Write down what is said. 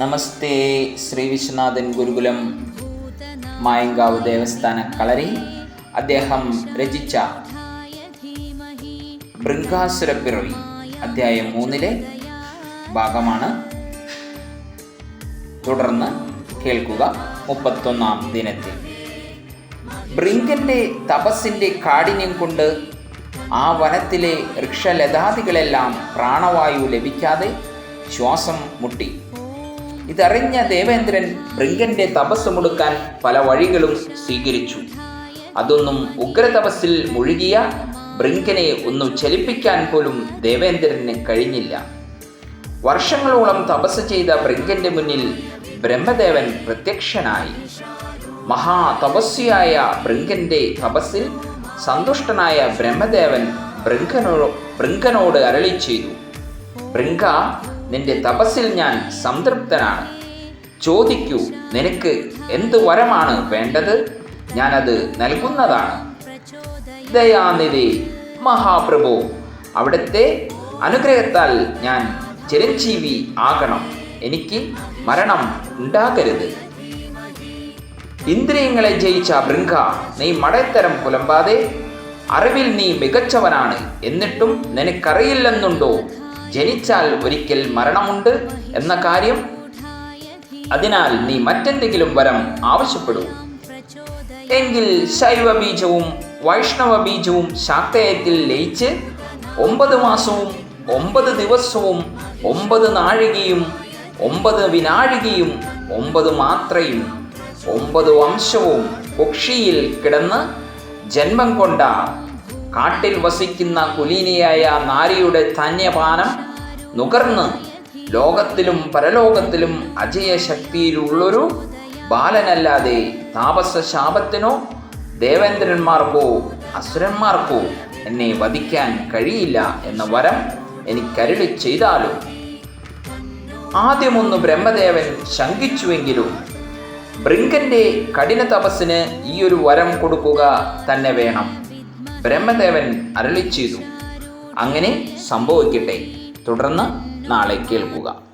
നമസ്തേ ശ്രീ വിശ്വനാഥൻ ഗുരുകുലം മായങ്കാവ് ദേവസ്ഥാന കളരി. അദ്ദേഹം രചിച്ച ബൃങ്കാസുരപ്പിറവി അധ്യായം മൂന്നിലെ ഭാഗമാണ്. തുടർന്ന് കേൾക്കുക മുപ്പത്തൊന്നാം ദിനത്തിൽ. ബ്രിങ്കന്റെ തപസ്സിന്റെ കാഠിന്യം കൊണ്ട് ആ വനത്തിലെ വൃക്ഷലതാദികളെല്ലാം പ്രാണവായു ലഭിക്കാതെ ശ്വാസം മുട്ടി. ഇതറിഞ്ഞ ദേവേന്ദ്രൻ ബ്രിങ്കന്റെ തപസ് മുടുക്കാൻ പല വഴികളും സ്വീകരിച്ചു. അതൊന്നും ഉഗ്രതപസ്സിൽ മുഴുകിയ ബ്രിങ്കനെ ഒന്നും ചലിപ്പിക്കാൻ പോലും ദേവേന്ദ്രന് കഴിഞ്ഞില്ല. വർഷങ്ങളോളം തപസ് ചെയ്ത ബ്രിങ്കന്റെ മുന്നിൽ ബ്രഹ്മദേവൻ പ്രത്യക്ഷനായി. മഹാ തപസ്വിയായ ബൃങ്കന്റെ തപസ്സിൽ സന്തുഷ്ടനായ ബ്രഹ്മദേവൻ ഭൃങ്കനോ ഭൃങ്കനോട് അരളി ചെയ്തു. ബൃങ്ക നിന്റെ തപസ്സിൽ ഞാൻ സംതൃപ്തനാണ്. ചോദിക്കൂ നിനക്ക് എന്ത് വരമാണ് വേണ്ടത്? ഞാനത് നൽകുന്നതാണ്. ദയാനിധി മഹാപ്രഭു അവിടുത്തെ അനുഗ്രഹത്താൽ ഞാൻ ചിരഞ്ജീവി ആകണം. എനിക്ക് മരണം ഉണ്ടാകരുത്. ഇന്ദ്രിയങ്ങളെ ജയിച്ച ബൃങ്ക നീ മടത്തരം പുലമ്പാതെ അറിവിൽ നീ മികച്ചവനാണ്. എന്നിട്ടും നിനക്കറിയില്ലെന്നുണ്ടോ? ജനിച്ചാൽ ഒരിക്കൽ മരണമുണ്ട് എന്ന കാര്യം. അതിനാൽ നീ മറ്റെന്തെങ്കിലും വരം ആവശ്യപ്പെടൂ. എങ്കിൽ ശൈവ ബീജവും വൈഷ്ണവ ബീജവും ശാക്തയത്തിൽ ലയിച്ച് ഒമ്പത് മാസവും ഒമ്പത് ദിവസവും ഒമ്പത് നാഴികയും ഒമ്പത് വിനാഴികയും ഒമ്പത് മാത്രയും ഒമ്പത് വംശവും കൊക്ഷിയിൽ കിടന്ന് ജന്മം കൊണ്ട കാട്ടിൽ വസിക്കുന്ന കുലീനിയായ നാരിയുടെ ധാന്യപാനം നുകർന്ന് ലോകത്തിലും പരലോകത്തിലും അജയ അജയശക്തിയിലുള്ളൊരു ബാലനല്ലാതെ താപസ ശാപത്തിനോ ദേവേന്ദ്രന്മാർക്കോ അസുരന്മാർക്കോ എന്നെ വധിക്കാൻ കഴിയില്ല എന്ന വരം എനിക്കരുളി ചെയ്താലും ആദ്യമൊന്ന് ബ്രഹ്മദേവൻ ശങ്കിച്ചുവെങ്കിലും ബ്രിങ്കന്റെ കഠിന തപസ്സിന് ഈ ഒരു വരം കൊടുക്കുക തന്നെ വേണം. ബ്രഹ്മദേവൻ അരളി ചെയ്തു. അങ്ങനെ സംഭവിക്കട്ടെ. തുടർന്ന് നാളെ കേൾക്കുക.